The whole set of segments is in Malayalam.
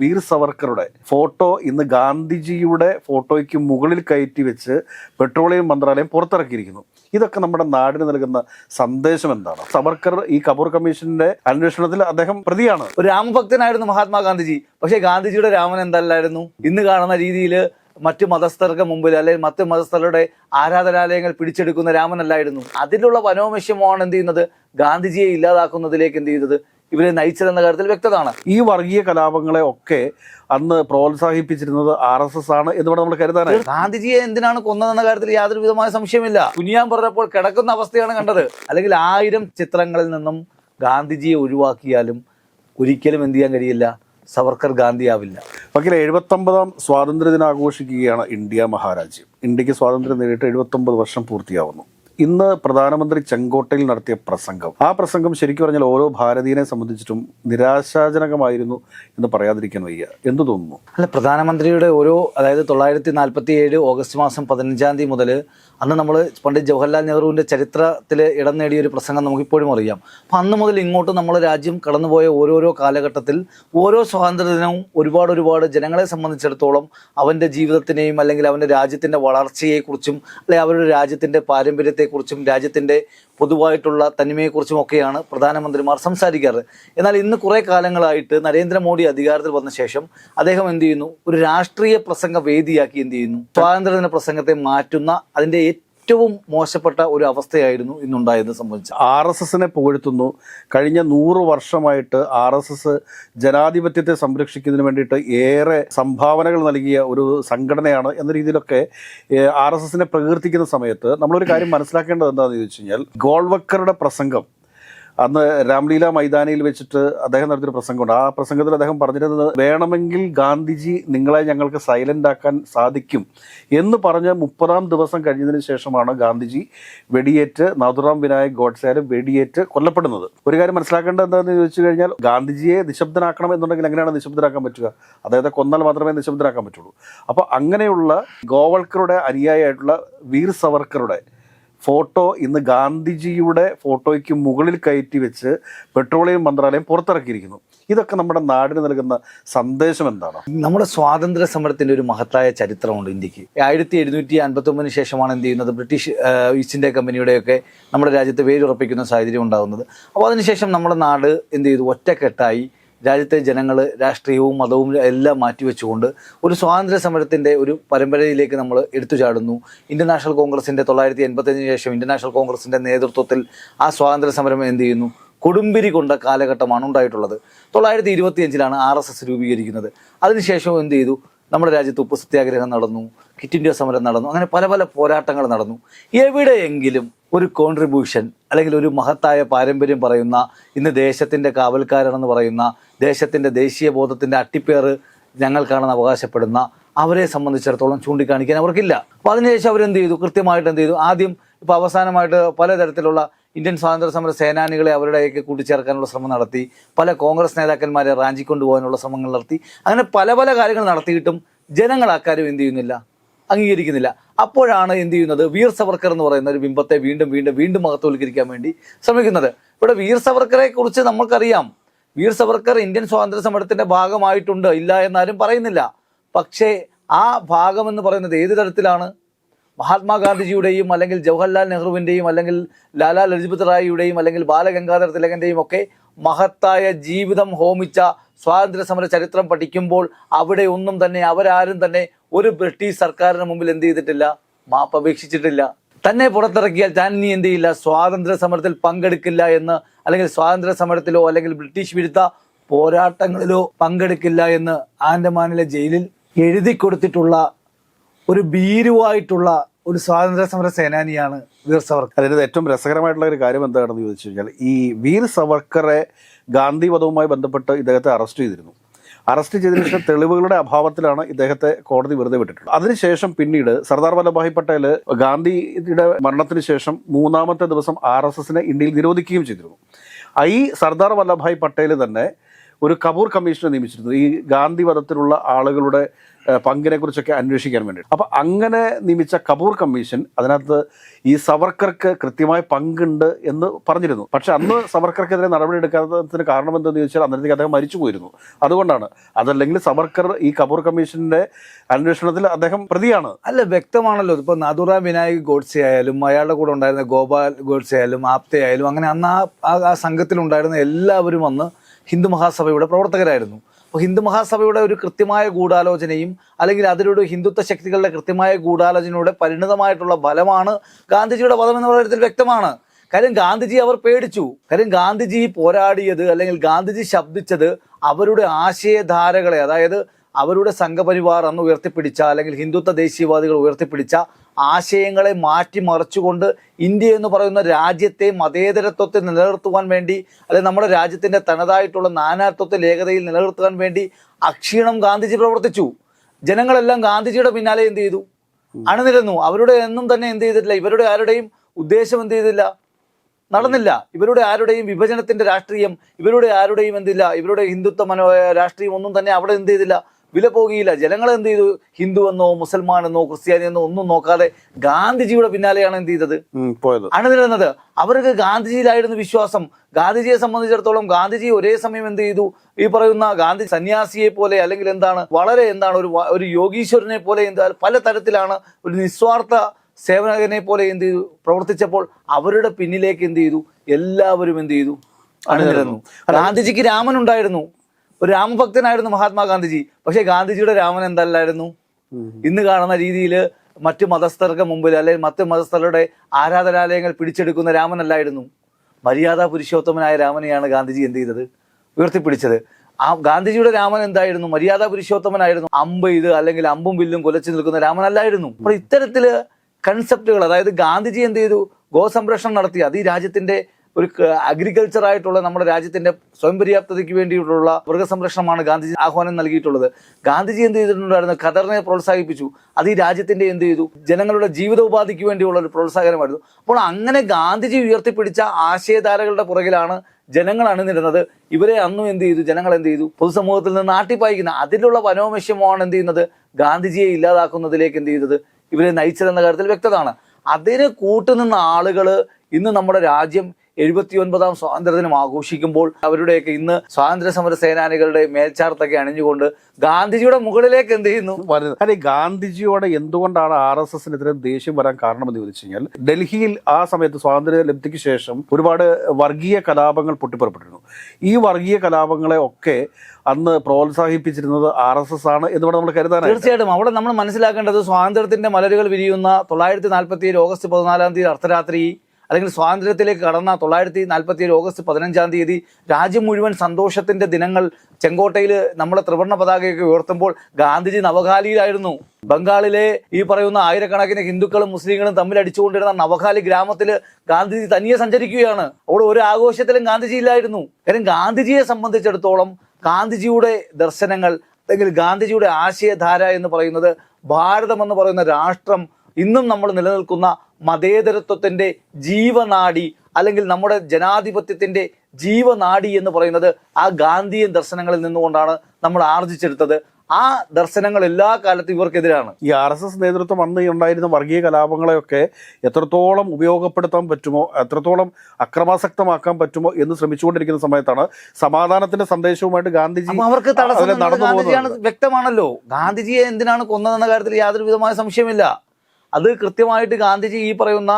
വീർ സവർക്കറുടെ ഫോട്ടോ ഇന്ന് ഗാന്ധിജിയുടെ ഫോട്ടോയ്ക്ക് മുകളിൽ കയറ്റി വെച്ച് പെട്രോളിയം മന്ത്രാലയം പുറത്തിറക്കിയിരിക്കുന്നു. ഇതൊക്കെ നമ്മുടെ നാടിന് നൽകുന്ന സന്ദേശം എന്താണ്? സവർക്കർ ഈ കപൂർ കമ്മീഷന്റെ അന്വേഷണത്തിൽ അദ്ദേഹം പ്രതിയാണ്. ഒരു രാമഭക്തനായിരുന്നു മഹാത്മാഗാന്ധിജി. പക്ഷേ ഗാന്ധിജിയുടെ രാമൻ എന്തല്ലായിരുന്നു? ഇന്ന് കാണുന്ന രീതിയിൽ മറ്റ് മതസ്ഥർക്ക് മുമ്പിൽ അല്ലെങ്കിൽ മറ്റ് മതസ്ഥരുടെ ആരാധനാലയങ്ങൾ പിടിച്ചെടുക്കുന്ന രാമനല്ലായിരുന്നു. അതിലുള്ള മനോമശ്യമാണ് എന്ത് ചെയ്യുന്നത്? ഗാന്ധിജിയെ ഇല്ലാതാക്കുന്നതിലേക്ക് എന്ത് ചെയ്യുന്നത് ഇവരെ നയിച്ചതെന്ന കാര്യത്തിൽ വ്യക്തതാണ്. ഈ വർഗീയ കലാപങ്ങളെ ഒക്കെ അന്ന് പ്രോത്സാഹിപ്പിച്ചിരുന്നത് ആർ എസ് എസ് ആണ് എന്ന് നമ്മൾ കരുതാനായി ഗാന്ധിജിയെ എന്തിനാണ് കൊന്നതെന്ന കാര്യത്തിൽ യാതൊരു വിധമായ സംശയമില്ല. കുനിയാൻ പറഞ്ഞപ്പോൾ കിടക്കുന്ന അവസ്ഥയാണ് കണ്ടത്. അല്ലെങ്കിൽ ആയിരം ചിത്രങ്ങളിൽ നിന്നും ഗാന്ധിജിയെ ഒഴിവാക്കിയാലും ഒരിക്കലും എന്ത് ചെയ്യാൻ കഴിയില്ല. സവർക്കർ ഗാന്ധിയാവില്ല. വക്കീൽ എഴുപത്തൊമ്പതാം സ്വാതന്ത്ര്യ ദിനം ആഘോഷിക്കുകയാണ് ഇന്ത്യ മഹാരാജ്യം. ഇന്ത്യയ്ക്ക് സ്വാതന്ത്ര്യം നേടിയിട്ട് എഴുപത്തൊമ്പത് വർഷം പൂർത്തിയാവുന്നു. ഇന്ന് പ്രധാനമന്ത്രി ചെങ്കോട്ടയിൽ നടത്തിയ പ്രസംഗം. ആ പ്രസംഗം ശരിക്കും പറഞ്ഞാൽ ഓരോ ഭാരതീയനെ സംബന്ധിച്ചിട്ടും നിരാശാജനകമായിരുന്നു എന്ന് പറയാതിരിക്കാൻ വയ്യ. എന്തു തോന്നുന്നു? അല്ല പ്രധാനമന്ത്രിയുടെ ഓരോ അതായത് തൊള്ളായിരത്തി നാൽപ്പത്തി ഏഴ് ഓഗസ്റ്റ് മാസം പതിനഞ്ചാം തീയതി മുതൽ അന്ന് നമ്മൾ പണ്ഡിറ്റ് ജവഹർലാൽ നെഹ്റുവിന്റെ ചരിത്രത്തിൽ ഇടം നേടിയ ഒരു പ്രസംഗം നമുക്കിപ്പോഴും അറിയാം. അപ്പം അന്ന് മുതൽ ഇങ്ങോട്ട് നമ്മൾ രാജ്യം കടന്നുപോയ ഓരോരോ കാലഘട്ടത്തിൽ ഓരോ സ്വാതന്ത്ര്യ ദിനവും ഒരുപാട് ഒരുപാട് ജനങ്ങളെ സംബന്ധിച്ചിടത്തോളം അവന്റെ ജീവിതത്തിനെയും അല്ലെങ്കിൽ അവന്റെ രാജ്യത്തിന്റെ വളർച്ചയെക്കുറിച്ചും അല്ലെങ്കിൽ അവരുടെ രാജ്യത്തിന്റെ പാരമ്പര്യത്തെക്കുറിച്ചും രാജ്യത്തിന്റെ പൊതുവായിട്ടുള്ള തനിമയെക്കുറിച്ചും ഒക്കെയാണ് പ്രധാനമന്ത്രിമാർ സംസാരിക്കാറ്. എന്നാൽ ഇന്ന് കുറേ കാലങ്ങളായിട്ട് നരേന്ദ്രമോദി അധികാരത്തിൽ വന്ന ശേഷം അദ്ദേഹം എന്ത് ചെയ്യുന്നു? ഒരു രാഷ്ട്രീയ പ്രസംഗ വേദിയാക്കി എന്ത് ചെയ്യുന്നു? സ്വാതന്ത്ര്യദിന പ്രസംഗത്തെ മാറ്റുന്ന അതിന്റെ മോശപ്പെട്ട ഒരു അവസ്ഥയായിരുന്നു ഇന്നുണ്ടായതെന്ന് സംബന്ധിച്ച്. ആർ എസ് എസിനെ പുകഴ്ത്തുന്നു. കഴിഞ്ഞ നൂറ് വർഷമായിട്ട് ആർ എസ് എസ് ജനാധിപത്യത്തെ സംരക്ഷിക്കുന്നതിന് വേണ്ടിയിട്ട് ഏറെ സംഭാവനകൾ നൽകിയ ഒരു സംഘടനയാണ് എന്ന രീതിയിലൊക്കെ ആർ എസ് എസിനെ പ്രകീർത്തിക്കുന്ന സമയത്ത് നമ്മളൊരു കാര്യം മനസ്സിലാക്കേണ്ടത് എന്താണെന്ന് ചോദിച്ചു കഴിഞ്ഞാൽ ഗോൾവക്കറുടെ പ്രസംഗം അന്ന് രാംലീല മൈതാനിയിൽ വെച്ചിട്ട് അദ്ദേഹം നടത്തിയൊരു പ്രസംഗമുണ്ട്. ആ പ്രസംഗത്തിൽ അദ്ദേഹം പറഞ്ഞിരുന്നത് വേണമെങ്കിൽ ഗാന്ധിജി നിങ്ങളെ ഞങ്ങൾക്ക് സൈലന്റ് ആക്കാൻ സാധിക്കും എന്ന് പറഞ്ഞ് മുപ്പതാം ദിവസം കഴിഞ്ഞതിന് ശേഷമാണ് ഗാന്ധിജി വെടിയേറ്റ് നാഥുറാം വിനായക് ഗോഡ്സേരെ വെടിയേറ്റ് കൊല്ലപ്പെടുന്നത്. ഒരു കാര്യം മനസ്സിലാക്കേണ്ടത് എന്താണെന്ന് ചോദിച്ചു കഴിഞ്ഞാൽ ഗാന്ധിജിയെ നിശബ്ദനാക്കണം എന്നുണ്ടെങ്കിൽ എങ്ങനെയാണ് നിശബ്ദനാക്കാൻ പറ്റുക? അദ്ദേഹത്തെ കൊന്നാൽ മാത്രമേ നിശബ്ദനാക്കാൻ പറ്റുള്ളൂ. അപ്പോൾ അങ്ങനെയുള്ള ഗോവൾക്കറുടെ അനുയായിയായിട്ടുള്ള വീർ സവർക്കറുടെ ഫോട്ടോ ഇന്ന് ഗാന്ധിജിയുടെ ഫോട്ടോയ്ക്ക് മുകളിൽ കയറ്റി വെച്ച് പെട്രോളിയം മന്ത്രാലയം പുറത്തിറക്കിയിരിക്കുന്നു. ഇതൊക്കെ നമ്മുടെ നാടിന് നൽകുന്ന സന്ദേശം എന്താണ്? നമ്മുടെ സ്വാതന്ത്ര്യ സമരത്തിന്റെ ഒരു മഹത്തായ ചരിത്രമുണ്ട് ഇന്ത്യയ്ക്ക്. ആയിരത്തി എഴുന്നൂറ്റി അൻപത്തി ഒമ്പതിന് ശേഷമാണ് എന്ത് ചെയ്യുന്നത്? ബ്രിട്ടീഷ് ഈസ്റ്റ് ഇന്ത്യ കമ്പനിയുടെയൊക്കെ നമ്മുടെ രാജ്യത്ത് വേരുറപ്പിക്കുന്ന സാഹചര്യം ഉണ്ടാകുന്നത്. അപ്പോൾ അതിനുശേഷം നമ്മുടെ നാട് എന്ത് ചെയ്തു? ഒറ്റക്കെട്ടായി രാജ്യത്തെ ജനങ്ങൾ രാഷ്ട്രീയവും മതവും എല്ലാം മാറ്റിവെച്ചുകൊണ്ട് ഒരു സ്വാതന്ത്ര്യ സമരത്തിന്റെ ഒരു പരമ്പരയിലേക്ക് നമ്മൾ എടുത്തു ചാടുന്നു ഇന്ത്യൻ നാഷണൽ കോൺഗ്രസിന്റെ തൊള്ളായിരത്തി എൺപത്തഞ്ചിന് ശേഷം ഇന്ത്യൻ നാഷണൽ കോൺഗ്രസിന്റെ നേതൃത്വത്തിൽ ആ സ്വാതന്ത്ര്യ സമരം എന്ത് ചെയ്യുന്നു? കൊടുമ്പിരി കൊണ്ട കാലഘട്ടമാണ് ഉണ്ടായിട്ടുള്ളത്. തൊള്ളായിരത്തി ഇരുപത്തിയഞ്ചിലാണ് ആർ എസ് എസ് രൂപീകരിക്കുന്നത്. അതിനുശേഷം എന്ത് ചെയ്തു? നമ്മുടെ രാജ്യത്ത് ഉപ്പ് സത്യാഗ്രഹം നടന്നു കിറ്റ് ഇന്ത്യ സമരം നടന്നു അങ്ങനെ പല പല പോരാട്ടങ്ങൾ നടന്നു. എവിടെയെങ്കിലും ഒരു കോൺട്രിബ്യൂഷൻ അല്ലെങ്കിൽ ഒരു മഹത്തായ പാരമ്പര്യം പറയുന്ന ഇന്ന് ദേശത്തിന്റെ കാവൽക്കാരാണെന്ന് പറയുന്ന ദേശത്തിന്റെ ദേശീയ ബോധത്തിന്റെ അട്ടിപ്പേറ് ഞങ്ങൾക്കാണെന്ന് അവകാശപ്പെടുന്ന അവരെ സംബന്ധിച്ചിടത്തോളം ചൂണ്ടിക്കാണിക്കാൻ അവർക്കില്ല. അപ്പോൾ അതിനുശേഷം അവരെന്ത് ചെയ്തു? കൃത്യമായിട്ട് എന്ത് ചെയ്തു? ആദ്യം ഇപ്പോൾ അവസാനമായിട്ട് പലതരത്തിലുള്ള ഇന്ത്യൻ സ്വാതന്ത്ര്യ സമര സേനാനികളെ അവരുടെയൊക്കെ കൂട്ടിച്ചേർക്കാനുള്ള ശ്രമം നടത്തി പല കോൺഗ്രസ് നേതാക്കന്മാരെ റാഞ്ചി കൊണ്ടുപോകാനുള്ള ശ്രമങ്ങൾ നടത്തി അങ്ങനെ പല പല കാര്യങ്ങൾ നടത്തിയിട്ടും ജനങ്ങൾ അക്കാര്യം എന്ത് ചെയ്യുന്നില്ല അംഗീകരിക്കുന്നില്ല. അപ്പോഴാണ് എന്ത് ചെയ്യുന്നത്? വീർ സവർക്കർ എന്ന് പറയുന്ന ഒരു ബിംബത്തെ വീണ്ടും വീണ്ടും വീണ്ടും മഹത്വവൽക്കരിക്കാൻ വേണ്ടി ശ്രമിക്കുന്നത്. ഇവിടെ വീർ സവർക്കറെ കുറിച്ച് നമുക്കറിയാം വീർ സവർക്കർ ഇന്ത്യൻ സ്വാതന്ത്ര്യ സമരത്തിന്റെ ഭാഗമായിട്ടുണ്ട് ഇല്ല എന്നാരും പറയുന്നില്ല. പക്ഷേ ആ ഭാഗമെന്ന് പറയുന്നത് ഏത് തരത്തിലാണ്? മഹാത്മാഗാന്ധിജിയുടെയും അല്ലെങ്കിൽ ജവഹർലാൽ നെഹ്റുവിന്റെയും അല്ലെങ്കിൽ ലാലാ ലജ്പത് റായിയുടെയും അല്ലെങ്കിൽ ബാലഗംഗാധര തിലകന്റെയും ഒക്കെ മഹത്തായ ജീവിതം ഹോമിച്ച സ്വാതന്ത്ര്യ സമര ചരിത്രം പഠിക്കുമ്പോൾ അവിടെ ഒന്നും തന്നെ അവരാരും തന്നെ ഒരു ബ്രിട്ടീഷ് സർക്കാരിന് മുമ്പിൽ എന്ത് ചെയ്തിട്ടില്ല? മാപ്പ് അപേക്ഷിച്ചിട്ടില്ല. തന്നെ പുറത്തിറക്കിയാൽ താൻ ഇനി എന്ത് ചെയ്യില്ല? സ്വാതന്ത്ര്യ സമരത്തിൽ പങ്കെടുക്കില്ല എന്ന് അല്ലെങ്കിൽ സ്വാതന്ത്ര്യ സമരത്തിലോ അല്ലെങ്കിൽ ബ്രിട്ടീഷ് വിരുദ്ധ പോരാട്ടങ്ങളിലോ പങ്കെടുക്കില്ല എന്ന് ആൻഡമാനിലെ ജയിലിൽ എഴുതി കൊടുത്തിട്ടുള്ള ഒരു ഭീരുവായിട്ടുള്ള ഒരു സ്വാതന്ത്ര്യ സമര സേനാനിയാണ് വീർ സവർക്കർ. അതിന് ഏറ്റവും രസകരമായിട്ടുള്ള ഒരു കാര്യം എന്താണെന്ന് ചോദിച്ചു കഴിഞ്ഞാൽ ഈ വീർ സവർക്കറെ ഗാന്ധി വധവുമായി ബന്ധപ്പെട്ട് ഇദ്ദേഹത്തെ അറസ്റ്റ് ചെയ്തിരുന്നു. അറസ്റ്റ് ചെയ്തതിനു ശേഷം തെളിവുകളുടെ അഭാവത്തിലാണ് ഇദ്ദേഹത്തെ കോടതി വെറുതെ വിട്ടിട്ടുള്ളത്. അതിനുശേഷം പിന്നീട് സർദാർ വല്ലഭായ് പട്ടേൽ ഗാന്ധിയുടെ മരണത്തിന് ശേഷം മൂന്നാമത്തെ ദിവസം ആർ എസ് എസിനെ ഇന്ത്യയിൽ നിരോധിക്കുകയും ചെയ്തിരുന്നു. ഈ സർദാർ വല്ലഭായ് പട്ടേൽ തന്നെ ഒരു കപൂർ കമ്മീഷനെ നിയമിച്ചിരുന്നത് ഈ ഗാന്ധി വധത്തിലുള്ള ആളുകളുടെ പങ്കിനെ കുറിച്ചൊക്കെ അന്വേഷിക്കാൻ വേണ്ടി അപ്പോൾ അങ്ങനെ നിയമിച്ച കപൂർ കമ്മീഷൻ അതിനകത്ത് ഈ സവർക്കർക്ക് കൃത്യമായ പങ്കുണ്ട് എന്ന് പറഞ്ഞിരുന്നു. പക്ഷെ അന്ന് സവർക്കർക്കെതിരെ നടപടിയെടുക്കാത്തതിന് കാരണം എന്തെന്ന് ചോദിച്ചാൽ അന്നേരത്തേക്ക് അദ്ദേഹം മരിച്ചു പോയിരുന്നു അതുകൊണ്ടാണ്. അതല്ലെങ്കിൽ സവർക്കർ ഈ കപൂർ കമ്മീഷന്റെ അന്വേഷണത്തിൽ അദ്ദേഹം പ്രതിയാണ്. അല്ല വ്യക്തമാണല്ലോ. ഇപ്പൊ നദുറ വിനായക് ഗോഡ്സെ ആയാലും അയാളുടെ കൂടെ ഉണ്ടായിരുന്ന ഗോപാൽ ഗോഡ്സെ ആയാലും ആപ്തെ ആയാലും അങ്ങനെ അന്ന് ആ സംഘത്തിലുണ്ടായിരുന്ന എല്ലാവരും അന്ന് ഹിന്ദു മഹാസഭയുടെ പ്രവർത്തകരായിരുന്നു. അപ്പോൾ ഹിന്ദു മഹാസഭയുടെ ഒരു കൃത്യമായ ഗൂഢാലോചനയും അല്ലെങ്കിൽ അതിലൂടെ ഹിന്ദുത്വ ശക്തികളുടെ കൃത്യമായ ഗൂഢാലോചനയുടെ പരിണിതമായിട്ടുള്ള ബലമാണ് ഗാന്ധിജിയുടെ പദം എന്ന കാര്യത്തിൽ വ്യക്തമാണ്. കാര്യം ഗാന്ധിജി അവർ പേടിച്ചു. കാര്യം ഗാന്ധിജി പോരാടിയത് അല്ലെങ്കിൽ ഗാന്ധിജി ശബ്ദിച്ചത് അവരുടെ ആശയധാരകളെ അതായത് അവരുടെ സംഘപരിവാർ അന്ന് ഉയർത്തിപ്പിടിച്ച അല്ലെങ്കിൽ ഹിന്ദുത്വ ദേശീയവാദികൾ ഉയർത്തിപ്പിടിച്ച ആശയങ്ങളെ മാറ്റിമറിച്ചുകൊണ്ട് ഇന്ത്യ എന്ന് പറയുന്ന രാജ്യത്തെ മതേതരത്വത്തെ നിലനിർത്തുവാൻ വേണ്ടി അല്ലെ നമ്മുടെ രാജ്യത്തിന്റെ തനതായിട്ടുള്ള നാനാത്വത്തെ ഏകതയിൽ നിലനിർത്തുവാൻ വേണ്ടി അക്ഷീണം ഗാന്ധിജി പ്രവർത്തിച്ചു. ജനങ്ങളെല്ലാം ഗാന്ധിജിയുടെ പിന്നാലെ എന്ത് ചെയ്തു? അണിനിരന്നു. അവരുടെ എന്നും തന്നെ എന്ത് ചെയ്തിട്ടില്ല. ഇവരുടെ ആരുടെയും ഉദ്ദേശം എന്ത് ചെയ്തില്ല? നടന്നില്ല. ഇവരുടെ ആരുടെയും വിഭജനത്തിന്റെ രാഷ്ട്രീയം ഇവരുടെ ആരുടെയും എന്തില്ല? ഇവരുടെ ഹിന്ദുത്വ മനോ രാഷ്ട്രീയം ഒന്നും തന്നെ അവിടെ എന്ത് ചെയ്തില്ല? വില പോകുകയില്ല ജനങ്ങൾ എന്ത് ചെയ്തു? ഹിന്ദു എന്നോ മുസൽമാൻ എന്നോ ക്രിസ്ത്യാനി എന്നോ ഒന്നും നോക്കാതെ ഗാന്ധിജിയുടെ പിന്നാലെയാണ് എന്ത് ചെയ്തത്? അണിനിരുന്നത്. അവർക്ക് ഗാന്ധിജിയിലായിരുന്നു വിശ്വാസം. ഗാന്ധിജിയെ സംബന്ധിച്ചിടത്തോളം ഗാന്ധിജി ഒരേ സമയം എന്ത് ചെയ്തു? ഈ പറയുന്ന ഗാന്ധി സന്യാസിയെ പോലെ അല്ലെങ്കിൽ എന്താണ് വളരെ എന്താണ് ഒരു ഒരു യോഗീശ്വരനെ പോലെ എന്താ പല തരത്തിലാണ് ഒരു നിസ്വാർത്ഥ സേവനകനെ പോലെ എന്ത് ചെയ്തു? പ്രവർത്തിച്ചപ്പോൾ അവരുടെ പിന്നിലേക്ക് എന്ത് ചെയ്തു? എല്ലാവരും എന്ത് ചെയ്തു? അണിനിരന്നു. ഗാന്ധിജിക്ക് രാമൻ ഉണ്ടായിരുന്നു. ഒരു രാമഭക്തനായിരുന്നു മഹാത്മാഗാന്ധിജി. പക്ഷേ ഗാന്ധിജിയുടെ രാമൻ എന്തല്ലായിരുന്നു? ഇന്ന് കാണുന്ന രീതിയിൽ മറ്റു മതസ്ഥർക്ക് മുമ്പിൽ അല്ലെങ്കിൽ മറ്റ് മതസ്ഥരുടെ ആരാധനാലയങ്ങൾ പിടിച്ചെടുക്കുന്ന രാമനല്ലായിരുന്നു. മര്യാദ പുരുഷോത്തമനായ രാമനെയാണ് ഗാന്ധിജി എന്ത് ചെയ്തത്? ഉയർത്തിപ്പിടിച്ചത്. ആ ഗാന്ധിജിയുടെ രാമൻ എന്തായിരുന്നു? മര്യാദ പുരുഷോത്തമനായിരുന്നു. അമ്പ് ഇത് അല്ലെങ്കിൽ അമ്പും വില്ലും കുലച്ചു നിൽക്കുന്ന രാമനല്ലായിരുന്നു. അപ്പോൾ ഇത്തരത്തിൽ കൺസെപ്റ്റുകൾ അതായത് ഗാന്ധിജി എന്ത് ചെയ്തു? ഗോസംരക്ഷണം നടത്തി. അത് ഈ രാജ്യത്തിന്റെ ഒരു അഗ്രികൾച്ചർ ആയിട്ടുള്ള നമ്മുടെ രാജ്യത്തിന്റെ സ്വയം പര്യാപ്തതയ്ക്ക് വേണ്ടിയിട്ടുള്ള മൃഗസംരക്ഷണമാണ് ഗാന്ധിജി ആഹ്വാനം നൽകിയിട്ടുള്ളത്. ഗാന്ധിജി എന്ത് ചെയ്തിട്ടുണ്ടായിരുന്നു? ഖദറിനെ പ്രോത്സാഹിപ്പിച്ചു. അത് ഈ രാജ്യത്തിന്റെ എന്ത് ചെയ്തു? ജനങ്ങളുടെ ജീവിത ഉപാധിക്ക് വേണ്ടിയുള്ള ഒരു പ്രോത്സാഹനമായിരുന്നു. അപ്പോൾ അങ്ങനെ ഗാന്ധിജി ഉയർത്തിപ്പിടിച്ച ആശയധാരകളുടെ പുറകിലാണ് ജനങ്ങൾ അണിനിരുന്നത്. ഇവരെ അന്നും എന്ത് ചെയ്തു? ജനങ്ങൾ എന്ത് ചെയ്തു? പൊതുസമൂഹത്തിൽ നിന്ന് ആട്ടിപ്പായിക്കുന്ന അതിലുള്ള വനോമശ്യമാണ് എന്ത് ചെയ്യുന്നത്? ഗാന്ധിജിയെ ഇല്ലാതാക്കുന്നതിലേക്ക് എന്ത് ചെയ്തത്? ഇവരെ നയിച്ചതെന്ന കാര്യത്തിൽ വ്യക്തതാണ്. അതിന് കൂട്ടുനിന്ന ആളുകൾ ഇന്ന് നമ്മുടെ രാജ്യം എഴുപത്തി ഒൻപതാം സ്വാതന്ത്ര്യദിനം ആഘോഷിക്കുമ്പോൾ അവരുടെയൊക്കെ ഇന്ന് സ്വാതന്ത്ര്യ സമര സേനാനികളുടെ മേൽച്ചാർത്തൊക്കെ അണിഞ്ഞുകൊണ്ട് ഗാന്ധിജിയുടെ മുകളിലേക്ക് എന്ത് ചെയ്യുന്നു? വരുന്നത് അല്ലെ ഗാന്ധിജിയോട് എന്തുകൊണ്ടാണ് ആർ എസ് എസിന് ഇത്രയും ദേഷ്യം വരാൻ കാരണമെന്ന് ചോദിച്ചു കഴിഞ്ഞാൽ ഡൽഹിയിൽ ആ സമയത്ത് സ്വാതന്ത്ര്യ ലബ്ധിക്ക് ശേഷം ഒരുപാട് വർഗീയ കലാപങ്ങൾ പൊട്ടിപ്പുറപ്പെട്ടിരുന്നു. ഈ വർഗീയ കലാപങ്ങളെ ഒക്കെ അന്ന് പ്രോത്സാഹിപ്പിച്ചിരുന്നത് ആർ എസ് എസ് ആണ് എന്ന് നമ്മൾ കരുതാൻ തീർച്ചയായിട്ടും. അവിടെ നമ്മൾ മനസ്സിലാക്കേണ്ടത് സ്വാതന്ത്ര്യത്തിന്റെ മലരുകൾ വിരിയുന്ന തൊള്ളായിരത്തി നാൽപ്പത്തി ഏഴ് ഓഗസ്റ്റ് പതിനാലാം തീയതി അർദ്ധരാത്രി അല്ലെങ്കിൽ സ്വാതന്ത്ര്യത്തിലേക്ക് കടന്ന തൊള്ളായിരത്തി നാൽപ്പത്തി ഏഴ് ഓഗസ്റ്റ് പതിനഞ്ചാം തീയതി രാജ്യം മുഴുവൻ സന്തോഷത്തിന്റെ ദിനങ്ങൾ ചെങ്കോട്ടയിൽ നമ്മുടെ ത്രിവർണ പതാകയൊക്കെ ഉയർത്തുമ്പോൾ ഗാന്ധിജി നവകാലിയിലായിരുന്നു. ബംഗാളിലെ ഈ പറയുന്ന ആയിരക്കണക്കിന് ഹിന്ദുക്കളും മുസ്ലിങ്ങളും തമ്മിൽ അടിച്ചുകൊണ്ടിരുന്ന നവഖാലി ഗ്രാമത്തിൽ ഗാന്ധിജി തനിയെ സഞ്ചരിക്കുകയാണ്. അവിടെ ഒരു ആഘോഷത്തിലും ഗാന്ധിജി ഇല്ലായിരുന്നു. കാര്യം ഗാന്ധിജിയെ സംബന്ധിച്ചിടത്തോളം ഗാന്ധിജിയുടെ ദർശനങ്ങൾ അല്ലെങ്കിൽ ഗാന്ധിജിയുടെ ആശയധാര എന്ന് പറയുന്നത് ഭാരതം എന്ന് പറയുന്ന രാഷ്ട്രം ഇന്നും നമ്മൾ നിലനിൽക്കുന്ന മതേതരത്വത്തിന്റെ ജീവനാടി അല്ലെങ്കിൽ നമ്മുടെ ജനാധിപത്യത്തിന്റെ ജീവനാടി എന്ന് പറയുന്നത് ആ ഗാന്ധിയൻ ദർശനങ്ങളിൽ നിന്നുകൊണ്ടാണ് നമ്മൾ ആർജിച്ചെടുത്തത്. ആ ദർശനങ്ങൾ എല്ലാ കാലത്തും ഇവർക്കെതിരാണ്. ഈ ആർ എസ് എസ് നേതൃത്വം അന്ന് ഉണ്ടായിരുന്ന വർഗീയ കലാപങ്ങളെയൊക്കെ എത്രത്തോളം ഉപയോഗപ്പെടുത്താൻ പറ്റുമോ എത്രത്തോളം അക്രമാസക്തമാക്കാൻ പറ്റുമോ എന്ന് ശ്രമിച്ചുകൊണ്ടിരിക്കുന്ന സമയത്താണ് സമാധാനത്തിന്റെ സന്ദേശവുമായിട്ട് ഗാന്ധിജി അവർക്ക് തടസ്സം വ്യക്തമാണല്ലോ. ഗാന്ധിജിയെ എന്തിനാണ് കൊന്നതെന്ന കാര്യത്തിൽ യാതൊരു വിധമായ സംശയമില്ല. അത് കൃത്യമായിട്ട് ഗാന്ധിജി ഈ പറയുന്ന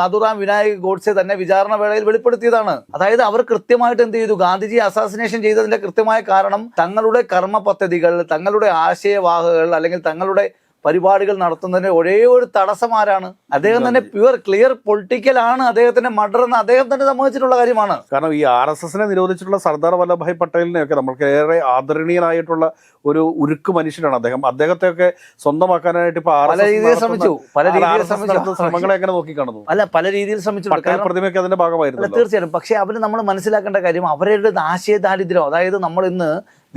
നാദുറാം വിനായക് ഗോഡ്സെ തന്നെ വിചാരണ വേളയിൽ വെളിപ്പെടുത്തിയതാണ്. അതായത് അവർ കൃത്യമായിട്ട് എന്ത് ചെയ്തു? ഗാന്ധിജി അസാസിനേഷൻ ചെയ്തതിന്റെ കൃത്യമായ കാരണം തങ്ങളുടെ കർമ്മ പദ്ധതികൾ തങ്ങളുടെ ആശയവാഹകൾ അല്ലെങ്കിൽ തങ്ങളുടെ പരിപാടികൾ നടത്തുന്നതിന് ഒരേ ഒരു തടസ്സമാരാണ്. അദ്ദേഹം തന്നെ പ്യുവർ ക്ലിയർ പൊളിറ്റിക്കൽ ആണ്. അദ്ദേഹത്തിന്റെ മർഡർ എന്ന് അദ്ദേഹം തന്നെ സമ്മതിച്ചിട്ടുള്ള കാര്യമാണ്. കാരണം ഈ ആർ എസ് എസിനെ നിരോധിച്ചിട്ടുള്ള സർദാർ വല്ലഭായ് പട്ടേലിനെയൊക്കെ നമ്മൾക്ക് ഏറെ ആദരണീയനായിട്ടുള്ള ഒരു ഉരുക്ക് മനുഷ്യനാണ് അദ്ദേഹം. അദ്ദേഹത്തെയൊക്കെ സ്വന്തമാക്കാനായിട്ട് ഇപ്പൊ പല രീതിയിൽ ശ്രമിച്ചു. പല രീതിയിൽ ശ്രമിച്ചു. ശ്രമങ്ങളെ എങ്ങനെ നോക്കിക്കാണുന്നു? അല്ല പല രീതിയിൽ ശ്രമിച്ചു പ്രതിമയൊക്കെ അതിന്റെ ഭാഗമായിരുന്നു തീർച്ചയായിട്ടും. പക്ഷെ അവർ നമ്മൾ മനസ്സിലാക്കേണ്ട കാര്യം അവരുടെ ആശയ ദാരിദ്ര്യം അതായത് നമ്മൾ ഇന്ന്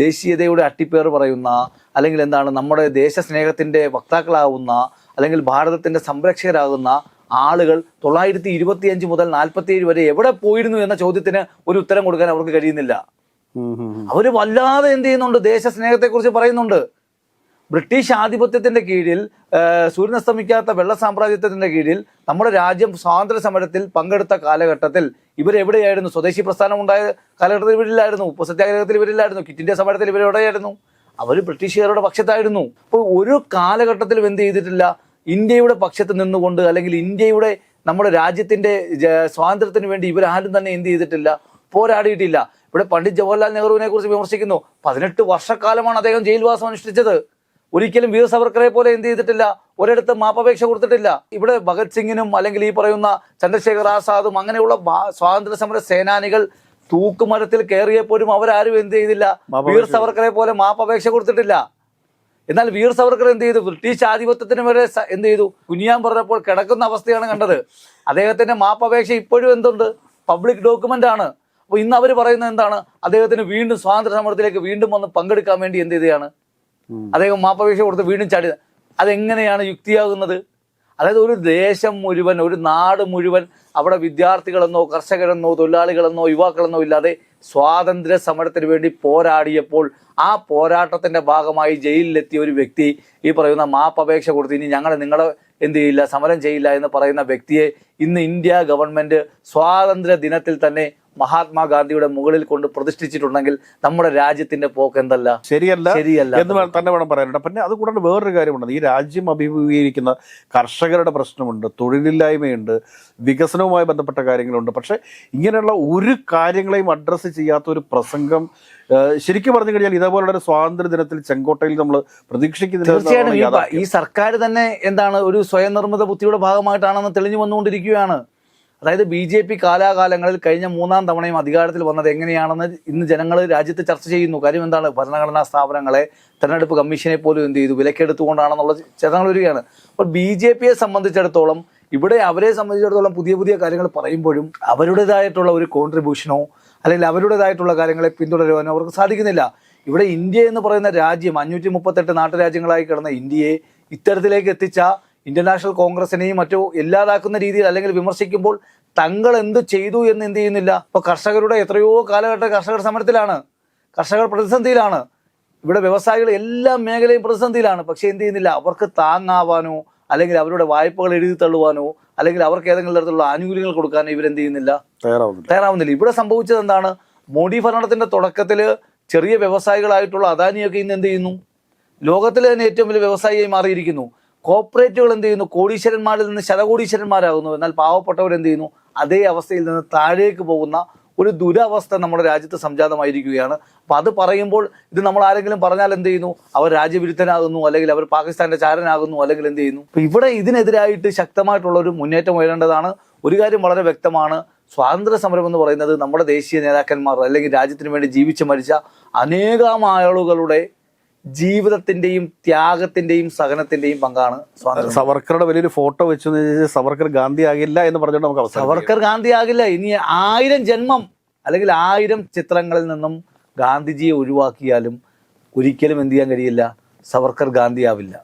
ദേശീയതയുടെ അട്ടിപ്പേർ പറയുന്ന അല്ലെങ്കിൽ എന്താണ് നമ്മുടെ ദേശസ്നേഹത്തിന്റെ വക്താക്കളാവുന്ന അല്ലെങ്കിൽ ഭാരതത്തിന്റെ സംരക്ഷകരാകുന്ന ആളുകൾ തൊള്ളായിരത്തി ഇരുപത്തിയഞ്ച് മുതൽ നാൽപ്പത്തിയേഴ് വരെ എവിടെ പോയിരുന്നു എന്ന ചോദ്യത്തിന് ഒരു ഉത്തരം കൊടുക്കാൻ അവർക്ക് കഴിയുന്നില്ല. അവർ വല്ലാതെ എന്ത് ചെയ്യുന്നുണ്ട്? ദേശസ്നേഹത്തെക്കുറിച്ച് പറയുന്നുണ്ട്. ബ്രിട്ടീഷ് ആധിപത്യത്തിന്റെ കീഴിൽ സൂര്യനസ്തമിക്കാത്ത വെള്ള സാമ്രാജ്യത്വത്തിന്റെ കീഴിൽ നമ്മുടെ രാജ്യം സ്വാതന്ത്ര്യ സമരത്തിൽ പങ്കെടുത്ത കാലഘട്ടത്തിൽ ഇവരെവിടെയായിരുന്നു സ്വദേശി പ്രസ്ഥാനം ഉണ്ടായ കാലഘട്ടത്തിൽ ഇവരില്ലായിരുന്നു. ഉപ്പ് സത്യാഗ്രഹത്തിൽ ഇവരില്ലായിരുന്നു. ഇന്ത്യ സമരത്തിൽ ഇവരെവിടെയായിരുന്നു അവർ ബ്രിട്ടീഷുകാരുടെ പക്ഷത്തായിരുന്നു. അപ്പോൾ ഒരു കാലഘട്ടത്തിലും എന്ത് ചെയ്തിട്ടില്ല? ഇന്ത്യയുടെ പക്ഷത്ത് നിന്നുകൊണ്ട് അല്ലെങ്കിൽ ഇന്ത്യയുടെ നമ്മുടെ രാജ്യത്തിന്റെ ജ- സ്വാതന്ത്ര്യത്തിന് വേണ്ടി ഇവരാരും തന്നെ എന്ത് ചെയ്തിട്ടില്ല? പോരാടിയിട്ടില്ല. ഇവിടെ പണ്ഡിറ്റ് ജവഹർലാൽ നെഹ്റുവിനെ കുറിച്ച് വിമർശിക്കുന്നു. പതിനെട്ട് വർഷക്കാലമാണ് അദ്ദേഹം ജയിൽവാസം അനുഷ്ഠിച്ചത്. ഒരിക്കലും വീർ സവർക്കറെ പോലെ എന്ത് ചെയ്തിട്ടില്ല? ഒരിടത്ത് മാപ്പപേക്ഷ കൊടുത്തിട്ടില്ല. ഇവിടെ ഭഗത് സിംഗിനും അല്ലെങ്കിൽ ഈ പറയുന്ന ചന്ദ്രശേഖർ ആസാദും അങ്ങനെയുള്ള സ്വാതന്ത്ര്യ സമര സേനാനികൾ തൂക്കുമരത്തിൽ കയറിയപ്പോഴും അവരാരും എന്ത് ചെയ്തില്ല? വീർ സവർക്കറെ പോലെ മാപ്പപേക്ഷ കൊടുത്തിട്ടില്ല. എന്നാൽ വീർ സവർക്കർ എന്ത് ചെയ്തു? ബ്രിട്ടീഷ് ആധിപത്യത്തിന് വരെ എന്ത് ചെയ്തു? കുനിയാൻ പറഞ്ഞപ്പോൾ കിടക്കുന്ന അവസ്ഥയാണ് കണ്ടത്. അദ്ദേഹത്തിന്റെ മാപ്പപേക്ഷ ഇപ്പോഴും എന്തുണ്ട്? പബ്ലിക് ഡോക്യുമെന്റ് ആണ്. അപ്പോൾ ഇന്ന് അവർ പറയുന്നത് എന്താണ്? അദ്ദേഹത്തിന് വീണ്ടും സ്വാതന്ത്ര്യ സമരത്തിലേക്ക് വീണ്ടും വന്ന് പങ്കെടുക്കാൻ വേണ്ടി എന്ത് ഉം. അദ്ദേഹം മാപ്പപേക്ഷ കൊടുത്ത് വീണ്ടും ചാടി. അതെങ്ങനെയാണ് യുക്തിയാകുന്നത്? അതായത് ഒരു ദേശം മുഴുവൻ ഒരു നാട് മുഴുവൻ അവിടെ വിദ്യാർത്ഥികളെന്നോ കർഷകരെന്നോ തൊഴിലാളികളെന്നോ യുവാക്കളെന്നോ ഇല്ലാതെ സ്വാതന്ത്ര്യ സമരത്തിന് വേണ്ടി പോരാടിയപ്പോൾ ആ പോരാട്ടത്തിന്റെ ഭാഗമായി ജയിലിലെത്തിയ ഒരു വ്യക്തി ഈ പറയുന്ന മാപ്പപേക്ഷ കൊടുത്ത് ഇനി ഞങ്ങൾ നിങ്ങളെ എന്ത് ചെയ്യില്ല സമരം ചെയ്യില്ല എന്ന് പറയുന്ന വ്യക്തിയെ ഇന്ന് ഇന്ത്യ ഗവൺമെന്റ് സ്വാതന്ത്ര്യ ദിനത്തിൽ തന്നെ മഹാത്മാഗാന്ധിയുടെ മുകളിൽ കൊണ്ട് പ്രതിഷ്ഠിച്ചിട്ടുണ്ടെങ്കിൽ നമ്മുടെ രാജ്യത്തിന്റെ പോക്ക് എന്തല്ല? ശരിയല്ല. ശരിയല്ല എന്ന് തന്നെ വേണം പറയാനുണ്ട് പിന്നെ കൂടാതെ വേറൊരു കാര്യമുണ്ട്. ഈ രാജ്യം അഭിമുഖീകരിക്കുന്ന കർഷകരുടെ പ്രശ്നമുണ്ട് തൊഴിലില്ലായ്മയുണ്ട് വികസനവുമായി ബന്ധപ്പെട്ട കാര്യങ്ങളുണ്ട്. പക്ഷെ ഇങ്ങനെയുള്ള ഒരു കാര്യങ്ങളെയും അഡ്രസ്സ് ചെയ്യാത്ത ഒരു പ്രസംഗം ശരിക്കും പറഞ്ഞു കഴിഞ്ഞാൽ ഇതേപോലുള്ള ഒരു സ്വാതന്ത്ര്യ ദിനത്തിൽ ചെങ്കോട്ടയിൽ നമ്മൾ പ്രതീക്ഷിക്കുന്നത് തീർച്ചയായിട്ടും. ഈ സർക്കാർ തന്നെ എന്താണ് ഒരു സ്വയം നിർമ്മിത ബുദ്ധിയുടെ ഭാഗമായിട്ടാണെന്ന് തെളിഞ്ഞു വന്നുകൊണ്ടിരിക്കുകയാണ്. അതായത് ബി ജെ പി കാലാകാലങ്ങളിൽ കഴിഞ്ഞ മൂന്നാം തവണയും അധികാരത്തിൽ വന്നത് എങ്ങനെയാണെന്ന് ഇന്ന് ജനങ്ങൾ രാജ്യത്ത് ചർച്ച ചെയ്യുന്നു. കാര്യം എന്താണ്? ഭരണഘടനാ സ്ഥാപനങ്ങളെ തെരഞ്ഞെടുപ്പ് കമ്മീഷനെ പോലും എന്ത് ചെയ്തു? വിലക്കെടുത്തുകൊണ്ടാണെന്നുള്ള ചർച്ചകൾ വരികയാണ്. അപ്പോൾ ബി ജെ പിയെ സംബന്ധിച്ചിടത്തോളം ഇവിടെ അവരെ സംബന്ധിച്ചിടത്തോളം പുതിയ പുതിയ കാര്യങ്ങൾ പറയുമ്പോഴും അവരുടേതായിട്ടുള്ള ഒരു കോൺട്രിബ്യൂഷനോ അല്ലെങ്കിൽ അവരുടേതായിട്ടുള്ള കാര്യങ്ങളെ പിന്തുടരുവാനോ അവർക്ക് സാധിക്കുന്നില്ല. ഇവിടെ ഇന്ത്യ എന്ന് പറയുന്ന രാജ്യം അഞ്ഞൂറ്റി മുപ്പത്തെട്ട് നാട്ടുരാജ്യങ്ങളായി കിടന്ന ഇന്ത്യയെ ഇത്തരത്തിലേക്ക് എത്തിച്ച ഇന്റർനാഷണൽ കോൺഗ്രസിനെയും മറ്റോ ഇല്ലാതാക്കുന്ന രീതിയിൽ അല്ലെങ്കിൽ വിമർശിക്കുമ്പോൾ തങ്ങൾ എന്ത് ചെയ്തു എന്ന് എന്ത് ചെയ്യുന്നില്ല? ഇപ്പൊ കർഷകരുടെ എത്രയോ കാലഘട്ട കർഷകർ സമരത്തിലാണ്. കർഷകർ പ്രതിസന്ധിയിലാണ്. ഇവിടെ വ്യവസായികൾ എല്ലാ മേഖലയും പ്രതിസന്ധിയിലാണ്. പക്ഷെ എന്ത് ചെയ്യുന്നില്ല? അവർക്ക് താങ്ങാവാനോ അല്ലെങ്കിൽ അവരുടെ വായ്പകൾ എഴുതി തള്ളുവാനോ അല്ലെങ്കിൽ അവർക്ക് ഏതെങ്കിലും തരത്തിലുള്ള ആനുകൂല്യങ്ങൾ കൊടുക്കാനോ ഇവരെന്ത് ചെയ്യുന്നില്ല? തയ്യാറാവുന്നില്ല. തയ്യാറാവുന്നില്ല. ഇവിടെ സംഭവിച്ചത് എന്താണ്? മോഡി ഭരണത്തിന്റെ തുടക്കത്തിൽ ചെറിയ വ്യവസായികളായിട്ടുള്ള അദാനിയൊക്കെ ഇന്ന് എന്ത് ചെയ്യുന്നു? ലോകത്തിലെ തന്നെ ഏറ്റവും വലിയ വ്യവസായിയായി മാറിയിരിക്കുന്നു. കോർപ്പറേറ്റുകൾ എന്ത് ചെയ്യുന്നു? കോടീശ്വരന്മാരിൽ നിന്ന് ശതകോടീശ്വരന്മാരാകുന്നു. എന്നാൽ പാവപ്പെട്ടവർ എന്ത് ചെയ്യുന്നു? അതേ അവസ്ഥയിൽ നിന്ന് താഴേക്ക് പോകുന്ന ഒരു ദുരവസ്ഥ നമ്മുടെ രാജ്യത്ത് സംജാതമായിരിക്കുകയാണ്. അപ്പം അത് പറയുമ്പോൾ ഇത് നമ്മൾ ആരെങ്കിലും പറഞ്ഞാൽ എന്ത് ചെയ്യുന്നു? അവർ രാജ്യവിരുദ്ധനാകുന്നു അല്ലെങ്കിൽ അവർ പാകിസ്ഥാന്റെ ചാരനാകുന്നു അല്ലെങ്കിൽ എന്ത് ചെയ്യുന്നു? അപ്പം ഇവിടെ ഇതിനെതിരായിട്ട് ശക്തമായിട്ടുള്ള ഒരു മുന്നേറ്റം ഉയരേണ്ടതാണ്. ഒരു കാര്യം വളരെ വ്യക്തമാണ്. സ്വാതന്ത്ര്യ സമരം എന്ന് പറയുന്നത് നമ്മുടെ ദേശീയ നേതാക്കന്മാർ അല്ലെങ്കിൽ രാജ്യത്തിന് വേണ്ടി ജീവിച്ച് മരിച്ച അനേകം ആളുകളുടെ ജീവിതത്തിന്റെയും ത്യാഗത്തിന്റെയും സഹനത്തിന്റെയും പങ്കാണ് സ്വാതന്ത്ര്യം. സവർക്കറുടെ വലിയൊരു ഫോട്ടോ വെച്ചു സവർക്കർ ഗാന്ധി ആകില്ല എന്ന് പറഞ്ഞുകൊണ്ട് നമുക്ക് സവർക്കർ ഗാന്ധി ആകില്ല ഇനി ആയിരം ജന്മം അല്ലെങ്കിൽ ആയിരം ചിത്രങ്ങളിൽ നിന്നും ഗാന്ധിജിയെ ഒഴിവാക്കിയാലും ഒരിക്കലും എന്ത് ചെയ്യാൻ കഴിയില്ല. സവർക്കർ ഗാന്ധി ആവില്ല